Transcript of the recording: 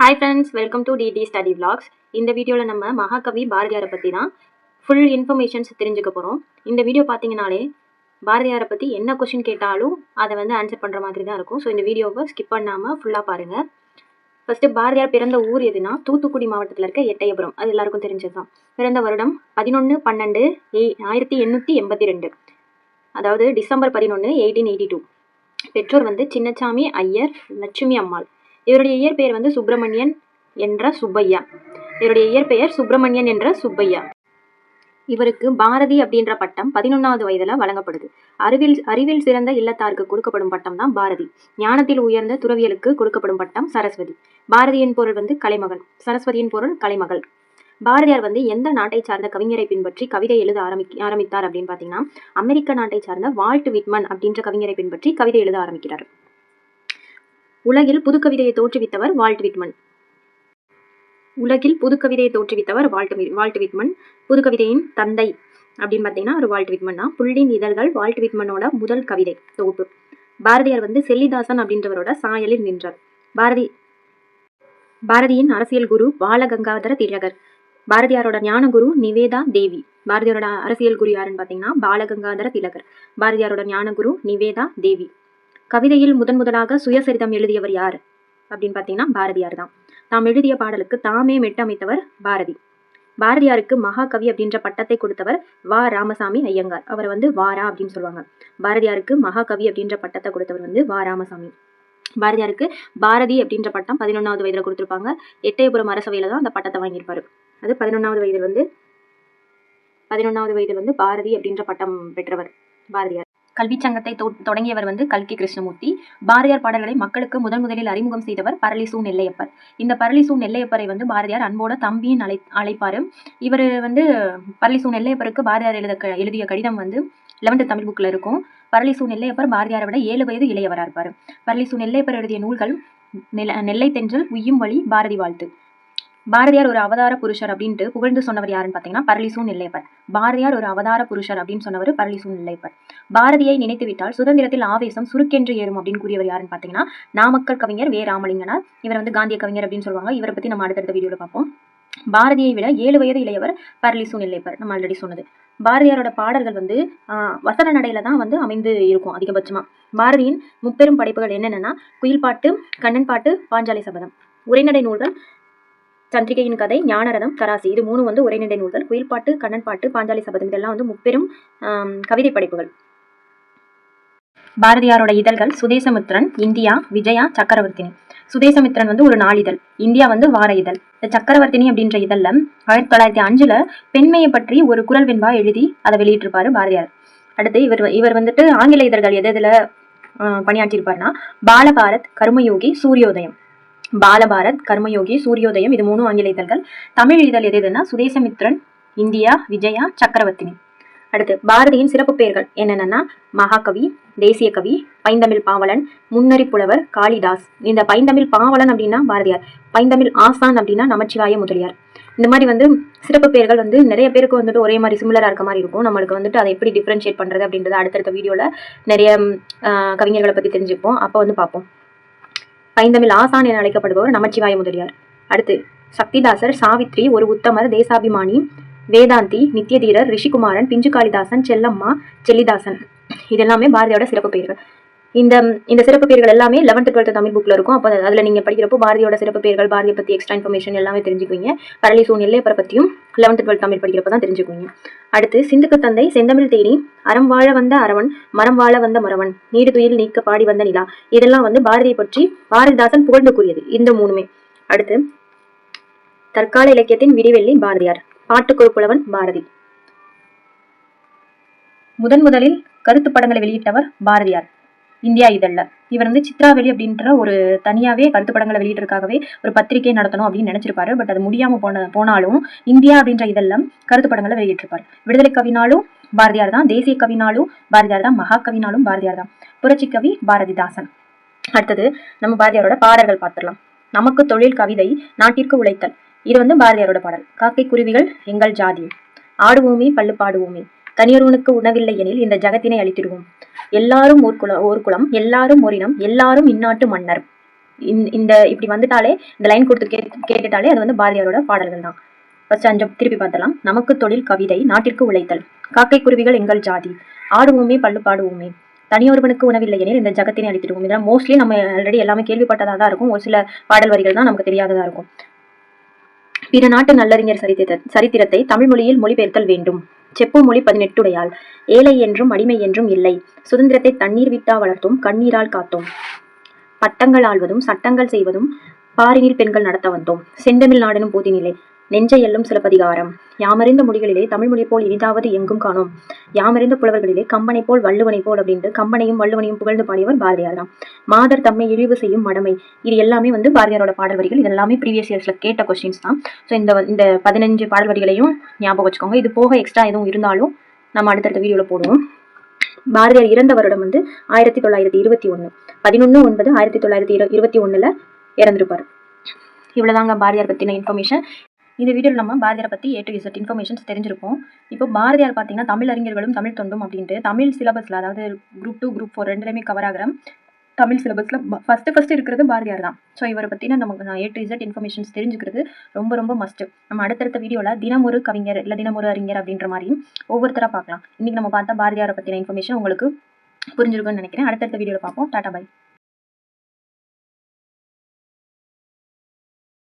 Hi friends welcome to DD study vlogs இந்த வீடியோவில் நம்ம மகாகவி பாரதியாரை பற்றி தான் ஃபுல் இன்ஃபர்மேஷன்ஸ் தெரிஞ்சுக்க போகிறோம் இந்த வீடியோ பார்த்தீங்கனாலே பாரதியாரை பற்றி என்ன கொஷின் கேட்டாலும் அதை வந்து ஆன்சர் பண்ணுற மாதிரி தான் இருக்கும். ஸோ இந்த வீடியோவை ஸ்கிப் பண்ணாமல் ஃபுல்லாக பாருங்கள் ஃபஸ்ட்டு பாரதியார் பிறந்த ஊர் எதுனா தூத்துக்குடி மாவட்டத்தில் இருக்க எட்டயபுரம். அது எல்லாருக்கும் தெரிஞ்சது தான் பிறந்த வருடம் பதினொன்று பன்னெண்டு ஏ ஆயிரத்தி எண்ணூற்றி எண்பத்தி ரெண்டு அதாவது டிசம்பர் பதினொன்று எயிட்டீன் எயிட்டி டூ பெற்றோர் வந்து சின்னச்சாமி ஐயர் லட்சுமி அம்மாள். இவருடைய இயற்பெயர் வந்து சுப்பிரமணியன் என்ற சுப்பையா. இவருடைய இயற்பெயர் சுப்பிரமணியன் என்ற சுப்பையா. இவருக்கு பாரதி அப்படின்ற பட்டம் பதினொன்றாவது வயதில் வழங்கப்படுது. அறிவில் அறிவில் சிறந்த இல்லத்தாருக்கு கொடுக்கப்படும் பட்டம் தான் பாரதி. ஞானத்தில் உயர்ந்த துறவியலுக்கு கொடுக்கப்படும் பட்டம் சரஸ்வதி. பாரதியின் பொருள் வந்து கலைமகள். சரஸ்வதியின் பொருள் கலைமகள். பாரதியார் வந்து எந்த நாட்டை சார்ந்த கவிஞரை பின்பற்றி கவிதை எழுத ஆரம்பி ஆரம்பித்தார் அப்படின்னு பார்த்தீங்கன்னா அமெரிக்க நாட்டை சார்ந்த வால்ட் விட்மன் அப்படின்ற கவிஞரை பின்பற்றி கவிதை எழுத ஆரம்பிக்கிறார். உலகில் புதுக்கவிதையை தோற்றுவித்தவர் வால்ட் விட்மன். உலகில் புதுக்கவிதையை தோற்றுவித்தவர் வால்ட் வி- வால்ட் விட்மன். புதுக்கவிதையின் தந்தை அப்படின்னு பார்த்தீங்கன்னா ஒரு வால்ட் விட்மன் தான். புள்ளின் இதழ்கள் வால்ட் விட்மனோட முதல் கவிதை தொகுப்பு. பாரதியார் வந்து செல்லிதாசன் அப்படின்றவரோட சாயலில் நின்றார். பாரதி பாரதியின் அரசியல் குரு பாலகங்காதர திலகர். பாரதியாரோட ஞானகுரு நிவேதா தேவி. பாரதியாரோட அரசியல் குரு யாருன்னு பார்த்தீங்கன்னா பாலகங்காதர திலகர். பாரதியாரோட ஞானகுரு நிவேதா தேவி. கவிதையில் முதன் முதலாக சுயசரிதம் எழுதியவர் யார்? அப்படின்னு பார்த்தீங்கன்னா பாரதியார் தான். தாம் எழுதிய பாடலுக்கு தாமே மெட்டமைத்தவர் பாரதி. பாரதியாருக்கு மகாகவி அப்படின்ற பட்டத்தை கொடுத்தவர் வா. ராமசாமி ஐயங்கார். அவர் வந்து வாரா அப்படின்னு சொல்லுவாங்க. பாரதியாருக்கு மகாகவி அப்படின்ற பட்டத்தை கொடுத்தவர் வந்து வா. ராமசாமி. பாரதியாருக்கு பாரதி அப்படின்ற பட்டம் பதினொன்றாவது வயதில் கொடுத்துருப்பாங்க. எட்டயபுரம் அரசவையில் தான் அந்த பட்டத்தை வாங்கியிருப்பாரு. அது பதினொன்றாவது வயதில் வந்து பதினொன்றாவது வயதில் வந்து பாரதி அப்படின்ற பட்டம் பெற்றவர் பாரதியார். கல்விச் சங்கத்தை தொ- தொடங்கியவர் வந்து கல்கி கிருஷ்ணமூர்த்தி. பாரதியார் பாடல்களை மக்களுக்கு முதன் முதலில் அறிமுகம் செய்தவர் பரளிசூ நெல்லையப்பர். இந்த பரளிசூ நெல்லையப்பரை வந்து பாரதியார் அன்போட தம்பியின் அழை அழைப்பாரு இவர் வந்து பரளிசூ நெல்லையப்பருக்கு பாரதியார் எழுத எழுதிய கடிதம் வந்து லெவன்த் தமிழ் புக்கில் இருக்கும். பரளிசூ நெல்லையப்பர் பாரதியாரை விட ஏழு வயது இளையவராக இருப்பார். பரளிசூ நெல்லையப்பர் எழுதிய நூல்கள் நெல்லை தென்றல் உய்யும் வழி பாரதி வாழ்த்து. பாரதியார் ஒரு அவதார புருஷர் அப்படின்ட்டு புகழ்ந்து சொன்னவர் யாருன்னு பார்த்தீங்கன்னா பரளிசூன் இல்லைப்பர் பாரதியார் ஒரு அவதார புருஷர் அப்படின்னு சொன்னவர் பரளிசூன் இல்லைப்பர் பாரதியை நினைத்துவிட்டால் சுதந்திரத்தில் ஆவேசம் சுருக்கென்று ஏறும் அப்படின்னு கூறியவர் யாருன்னு பார்த்தீங்கன்னா நாமக்கல் கவிஞர் வே. ராமலிங்கனார். இவர் வந்து காந்திய கவிஞர் அப்படின்னு சொல்லுவாங்க. இவரை பற்றி நம்ம அடுத்தடுத்த வீடியோவில் பார்ப்போம். பாரதியை விட ஏழு வயது இளையவர் பரளிசூன் இல்லைப்பர் நம்ம ஆல்ரெடி சொன்னது. பாரதியாரோட பாடல்கள் வந்து ஆஹ், வசன நடையில தான் வந்து அமைந்து இருக்கும் அதிகபட்சமாக பாரதியின் முப்பெரும் படைப்புகள் என்னென்னா குயில் பாட்டு கண்ணன் பாட்டு பாஞ்சாலி சபதம். உரைநடை நூல்கள் சந்திரிகையின் கதை ஞானரதம் தராசி இது மூணு வந்து உரைநடை நூல்கள். குயில் பாட்டு கண்ணன் பாட்டு பாஞ்சாலி சபதம் இதெல்லாம் வந்து முப்பெரும் கவிதை படைப்புகள். பாரதியாரோட இதழ்கள் சுதேசமித்ரன் இந்தியா விஜயா சக்கரவர்த்தினி. சுதேசமித்ரன் வந்து ஒரு நாளிதழ். இந்தியா வந்து வார இதழ். இந்த சக்கரவர்த்தினி அப்படின்ற இதழில் ஆயிரத்தி தொள்ளாயிரத்தி அஞ்சுல பெண்மையை பற்றி ஒரு குரல் வெண்பா எழுதி அதை வெளியிட்டிருப்பாரு பாரதியார். அடுத்து இவர் இவர் வந்துட்டு ஆங்கில இதழ்கள் எது எதில் பணியாற்றியிருப்பார்னா பாலபாரத் கர்மயோகி சூரியோதயம். பாலபாரத் கர்மயோகி சூரியோதயம் இது மூணு ஆங்கில இதழ்கள் தமிழ் இதழ் எது எதுன்னா சுதேசமித்ரன் இந்தியா விஜயா சக்கரவர்த்தினி. அடுத்து பாரதியின் சிறப்பு பெயர்கள் என்னென்னா மகாகவி தேசிய கவி பைந்தமிழ் பாவலன் முன்னறி புலவர் காளிதாஸ். இந்த பைந்தமிழ் பாவலன் அப்படின்னா பாரதியார். பைந்தமிழ் ஆசான் அப்படின்னா நமச்சிவாய முதலியார். இந்த மாதிரி வந்து சிறப்பு பெயர்கள் வந்து நிறைய பேருக்கு வந்துட்டு ஒரே மாதிரி சிமிலராக இருக்க மாதிரி இருக்கும். நம்மளுக்கு வந்துட்டு அதை எப்படி டிஃப்ரென்ஷியேட் பண்ணுறது அப்படின்றத அடுத்தடுத்த வீடியோவில் நிறைய கவிஞர்களை பற்றி தெரிஞ்சுப்போம். அப்போ வந்து பார்ப்போம். பைந்தமிழ் ஆசான் என அழைக்கப்படுபவர் நமச்சிவாய முதலியார். அடுத்து சக்திதாசர் சாவித்ரி ஒரு உத்தமர் தேசாபிமானி வேதாந்தி நித்யதீரர் ரிஷிகுமாரன் பிஞ்சு காளிதாசன் செல்லம்மா செல்லிதாசன் இதெல்லாமே பாரதியோட சிறப்பு பெயர்கள் இந்த இந்த சிறப்பு பெயர்கள் எல்லாமே லெவன்த்து டுவெல்த்து தமிழ் புக்கில் இருக்கும். அப்போ அதில் நீங்கள் படிக்கிறப்போ பாரதியோட சிறப்பு பெயர்கள் பாரதியை பற்றி எக்ஸ்ட்ரா இன்ஃபர்மேஷன் எல்லாமே தெரிஞ்சுக்குவீங்க. பரளி சூழ்நிலை அப்புறம் பற்றியும் லெவன்த்து டுவெல்த் தமிழ் படிக்கிறப்ப தான் தெரிஞ்சுக்குவீங்க. அடுத்து சிந்துக்கு தந்தை செந்தமிழ் தேனி அறம் வாழ வந்த அரவன் மரம் வாழ வந்த மரவன் நீடு துயில் நீக்க பாடி வந்த நிலா. இதெல்லாம் வந்து பாரதியை பற்றி பாரதிதாசன் புகழ்ந்து கூறியது இந்த மூணுமே. அடுத்து தற்கால இலக்கியத்தின் விடிவெள்ளி பாரதியார் பாட்டுக்குழு புலவன் பாரதி. முதன் முதலில் கருத்து படங்களை வெளியிட்டவர் பாரதியார். இந்தியா இதழில். இவர் வந்து சித்ராவெளி அப்படின்ற ஒரு தனியாகவே கருத்துப்படங்களை படங்களை ஒரு பத்திரிகை நடத்தணும் அப்படின்னு நினச்சிருப்பாரு. பட் அது முடியாமல் போன போனாலும் இந்தியா அப்படின்ற இதெல்லாம் கருத்து படங்களை வெளியிட்டிருப்பார். விடுதலை கவினாலும் பாரதியார் தான் தேசிய கவினாலும் பாரதியார் தான் மகாகவினாலும் பாரதியார் தான். புரட்சி கவி பாரதிதாசன். அடுத்தது நம்ம பாரதியாரோட பாடல்கள் பார்த்துடலாம். நமக்கு தொழில் கவிதை நாட்டிற்கு உழைத்தல். இது வந்து பாரதியாரோட பாடல். காக்கை குருவிகள் எங்கள் ஜாதி. ஆடுவோமே பள்ளு பாடுவோமே. தனியொருவனுக்கு உணவில்லை எனில் இந்த ஜகத்தினை அழித்திடுவோம். எல்லாரும் ஓர் குலம் ஓர் குலம் எல்லாரும் ஓரினம் எல்லாரும் இந்நாட்டு மன்னர். இந்த இந்த இப்படி வந்துட்டாலே இந்த லைன் கொடுத்து கே கேட்டுட்டாலே அது வந்து பாரதியாரோட பாடல்கள் தான். ஃபர்ஸ்ட் அஞ்சு திருப்பி பார்த்தலாம் நமக்கு தொழில் கவிதை நாட்டிற்கு உழைத்தல். காக்கை குருவிகள் எங்கள் ஜாதி. ஆடுவோமே பள்ளு பாடுவோமே. தனியொருவனுக்கு உணவில்லை எனில் இந்த ஜகத்தினை அளித்திடுவோம் இதெல்லாம் மோஸ்ட்லி நம்ம ஆல்ரெடி எல்லாமே கேள்விப்பட்டதாக தான் இருக்கும். ஒரு சில பாடல் வரிகள் தான் நமக்கு தெரியாததாக இருக்கும். பிற நாட்டு நல்லறிஞர் சரித்திர சரித்திரத்தை தமிழ் மொழியில் மொழிபெயர்த்தல் வேண்டும். செப்பு மொழி பதினெட்டுடையால் ஏழை என்றும் அடிமை என்றும் இல்லை. சுதந்திரத்தை தண்ணீர் விட்டா வளர்த்தோம் கண்ணீரால் காத்தோம். பட்டங்கள் ஆள்வதும் சட்டங்கள் செய்வதும் பாரினில் பெண்கள் நடத்த வந்தோம். செந்தமிழ் நாடனும் போதினிலை. நெஞ்ச எல்லும் சிலப்பதிகாரம் யாமறிந்த மொழிகளிலே தமிழ் மொழி போல் இனிதாவது எங்கும் காணோம். யாமறிந்த புலவர்களிலே கம்பனை போல் வள்ளுவனை போல் அப்படின்ட்டு கம்பனையும் வள்ளுவனையும் புகழ்ந்து பாடியவர் பாரதியார் தான் மாதர் தம்மை இழிவு செய்யும் மடமை. இது எல்லாமே வந்து பாரதியாரோட பாடல் வரிகள். இது எல்லாமே ப்ரீவியஸ் இயர்ஸ்ல கேட்ட கொஸ்டின்ஸ் தான். ஸோ இந்த இந்த பதினஞ்சு பாடல் வரிகளையும் ஞாபகம் வச்சுக்கோங்க. இது போக எக்ஸ்ட்ரா எதுவும் இருந்தாலும் நம்ம அடுத்தடுத்த வீடியோவில் போடுவோம். பாரதியார் இறந்த வருடம் வந்து ஆயிரத்தி தொள்ளாயிரத்தி இருபத்தி ஒன்று பதினொன்று ஒன்பது ஆயிரத்தி தொள்ளாயிரத்தி இரு இருபத்தி ஒன்றில் இறந்திருப்பார். இவ்வளோதாங்க பாரதியார் பற்றின இன்ஃபர்மேஷன் இந்த வீடியோவில் நம்ம பாரதியாரை பற்றி ஏ டு இசட் இன்ஃபர்மேஷன்ஸ் தெரிஞ்சிருப்போம். இப்போ பாரதியார் பார்த்தீங்கன்னா தமிழ் அறிஞர்களும் தமிழ் தொண்டும் அப்படின்ட்டு தமிழ் சிலபஸில் அதாவது குரூப் டூ குரூப் ஃபோர் ரெண்டுலேயுமே கவர் ஆகிற தமிழ் சிலபஸில் ஃபஸ்ட்டு ஃபஸ்ட்டு இருக்கிறது பாரதியார் தான். ஸோ இவரை பற்றின நமக்கு நான் ஏ டு இசட் இன்ஃபர்மேஷன்ஸ் தெரிஞ்சுக்கிறது ரொம்ப ரொம்ப மஸ்ட்டு நம்ம அடுத்தடுத்த வீடியோவில் தினமொரு கவிஞர் இல்லை தினமொரு அறிஞர் அப்படின்ற மாதிரியும் ஒவ்வொருத்தராக பார்க்கலாம். இன்றைக்கி நம்ம பார்த்தா பாரதியாரை பற்றின இன்ஃபர்மேஷன் உங்களுக்கு புரிஞ்சிருக்கும்னு நினைக்கிறேன். அடுத்தடுத்த வீடியோவில் பார்ப்போம். Tata bye